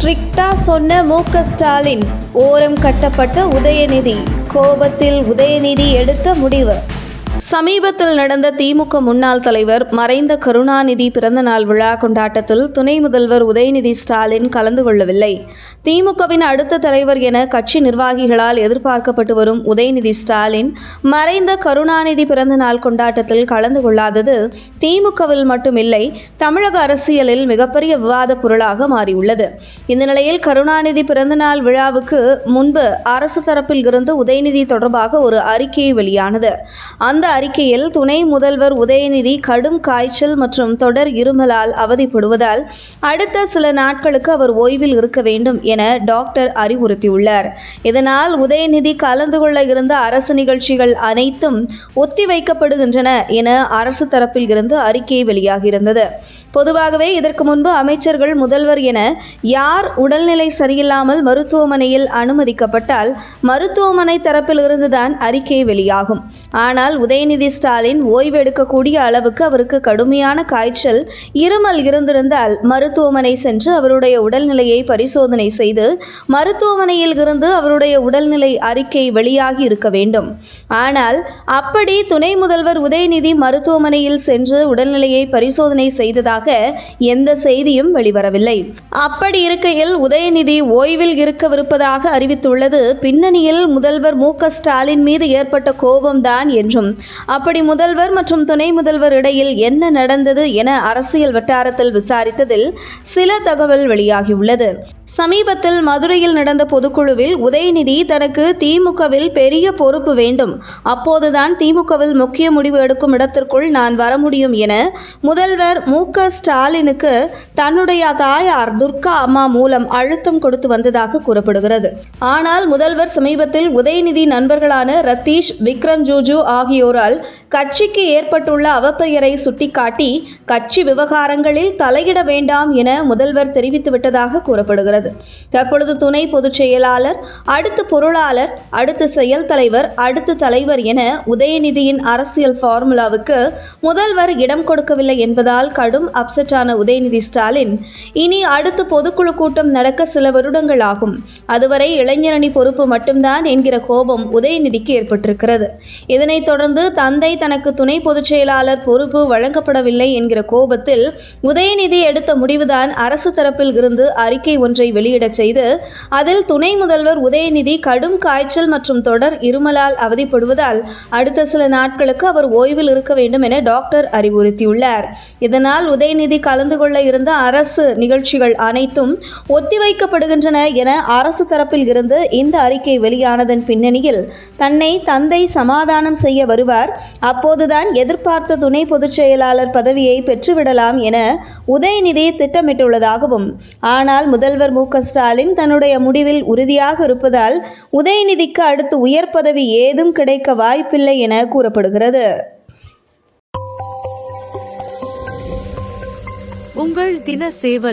ஸ்ட்ரிக்டா சொன்ன மு ஸ்டாலின் ஓரம் கட்டப்பட்ட உதயநிதி கோபத்தில் உதயநிதி எடுத்த முடிவு. சமீபத்தில் நடந்த திமுக முன்னாள் தலைவர் மறைந்த கருணாநிதி பிறந்தநாள் விழா கொண்டாட்டத்தில் துணை முதல்வர் உதயநிதி ஸ்டாலின் கலந்து கொள்ளவில்லை. திமுகவின் அடுத்த தலைவர் என கட்சி நிர்வாகிகளால் எதிர்பார்க்கப்பட்டு வரும் உதயநிதி ஸ்டாலின் மறைந்த கருணாநிதி பிறந்தநாள் கொண்டாட்டத்தில் கலந்து கொள்ளாதது திமுகவில் மட்டுமில்லை தமிழக அரசியலில் மிகப்பெரிய விவாத பொருளாக மாறியுள்ளது. இந்த நிலையில் கருணாநிதி பிறந்தநாள் விழாவுக்கு முன்பு அரசு தரப்பில் இருந்து உதயநிதி தொடர்பாக ஒரு அறிக்கை வெளியானது. அந்த அறிக்கையில் துணை முதல்வர் உதயநிதி கடும் காய்ச்சல் மற்றும் தொடர் இருமலால் அவதிப்படுவதால் அடுத்த சில நாட்களுக்கு அவர் ஓய்வில் இருக்க வேண்டும் என டாக்டர் அறிவுறுத்தியுள்ளார். இதனால் உதயநிதி கலந்து கொள்ள இருந்த அரசு நிகழ்ச்சிகள் அனைத்தும் ஒத்திவைக்கப்படுகின்றன என அரசு தரப்பில் இருந்து அறிக்கை வெளியாகியிருந்தது. பொதுவாகவே இதற்கு முன்பு அமைச்சர்கள் முதல்வர் என யார் உடல்நிலை சரியில்லாமல் மருத்துவமனையில் அனுமதிக்கப்பட்டால் மருத்துவமனை தரப்பில் இருந்துதான் அறிக்கை வெளியாகும். ஆனால் உதய உதயநிதி ஸ்டாலின் ஓய்வு எடுக்கக்கூடிய அளவுக்கு அவருக்கு கடுமையான காய்ச்சல் இருமல் இருந்திருந்தால் மருத்துவமனை சென்று அவருடைய உடல்நிலையை பரிசோதனை செய்து மருத்துவமனையில் இருந்து அவருடைய உடல்நிலை அறிக்கை வெளியாகி இருக்க வேண்டும். ஆனால் அப்படி துணை முதல்வர் உதயநிதி மருத்துவமனையில் சென்று உடல்நிலையை பரிசோதனை செய்ததாக எந்த செய்தியும் வெளிவரவில்லை. அப்படி இருக்கையில் உதயநிதி ஓய்வில் இருக்கவிருப்பதாக அறிவித்துள்ளது. பின்னணியில் முதல்வர் மு ஸ்டாலின் மீது ஏற்பட்ட கோபம்தான் என்றும் அப்படி முதல்வர் மற்றும் துணை முதல்வர் இடையில் என்ன நடந்தது என அரசியல் வட்டாரத்தில் விசாரித்ததில் சில தகவல் வெளியாகியுள்ளது. சமீபத்தில் மதுரையில் நடந்த பொதுக்குழுவில் உதயநிதி தனக்கு திமுகவில் பெரிய பொறுப்பு வேண்டும். அப்போதுதான் திமுகவில் முக்கிய முடிவு எடுக்கும் இடத்திற்குள் நான் வர முடியும் என முதல்வர் மு க ஸ்டாலினுக்கு தன்னுடைய தாயார் துர்கா அம்மா மூலம் அழுத்தம் கொடுத்து வந்ததாக கூறப்படுகிறது. ஆனால் முதல்வர் சமீபத்தில் உதயநிதி நண்பர்களான ரத்தீஷ் விக்ரம் ஜூஜு ஆகியோர் ஆகியோரால் கட்சிக்கு ஏற்பட்டுள்ள அவப்பெயரை சுட்டிக்காட்டி கட்சி விவகாரங்களில் தலையிட வேண்டாம் என முதல்வர் தெரிவித்துவிட்டதாக கூறப்படுகிறது. தற்பொழுது துணை பொதுச் செயலாளர் அடுத்து பொருளாளர் அடுத்து செயல் தலைவர் அடுத்து தலைவர் என உதயநிதியின் அரசியல் ஃபார்முலாவுக்கு முதல்வர் இடம் கொடுக்கவில்லை என்பதால் கடும் அப்செட்டான உதயநிதி ஸ்டாலின் இனி அடுத்து பொதுக்குழு கூட்டம் நடக்க சில வருடங்கள் ஆகும். அதுவரை இளைஞரணி பொறுப்பு மட்டும்தான் என்கிற கோபம் உதயநிதிக்கு ஏற்பட்டிருக்கிறது. இதனைத் தொடர்ந்து தந்தை தனக்கு துணை பொதுச் செயலாளர் பொறுப்பு வழங்கப்படவில்லை என்கிற கோபத்தில் உதயநிதி எடுத்த முடிவுதான் அரசு தரப்பில் இருந்து அறிக்கை ஒன்றை வெளியிடச் செய்து அதில் துணை முதல்வர் உதயநிதி கடும் காய்ச்சல் மற்றும் தொடர் இருமலால் அவதிப்படுவதால் அடுத்த சில நாட்களுக்கு அவர் ஓய்வில் இருக்க வேண்டும் என டாக்டர் அறிவுறுத்தியுள்ளார். இதனால் உதயநிதி கலந்து கொள்ள இருந்த அரசு நிகழ்ச்சிகள் அனைத்தும் ஒத்திவைக்கப்படுகின்றன என அரசு தரப்பில் இருந்து இந்த அறிக்கை வெளியானதன் பின்னணியில் தன்னை தந்தை சமாதானம் செய்ய வருவார் அப்போதுதான் எதிர்பார்த்த துணை பொதுச் செயலாளர் பதவியை பெற்றுவிடலாம் என உதயநிதி திட்டமிட்டுள்ளதாகவும் ஆனால் முதல்வர் மு. ஸ்டாலின் தன்னுடைய முடிவில் உறுதியாக இருப்பதால் உதயநிதிக்கு அடுத்து உயர் பதவி ஏதும் கிடைக்க வாய்ப்பில்லை என கூறப்படுகிறது. உங்கள் தின சேவல்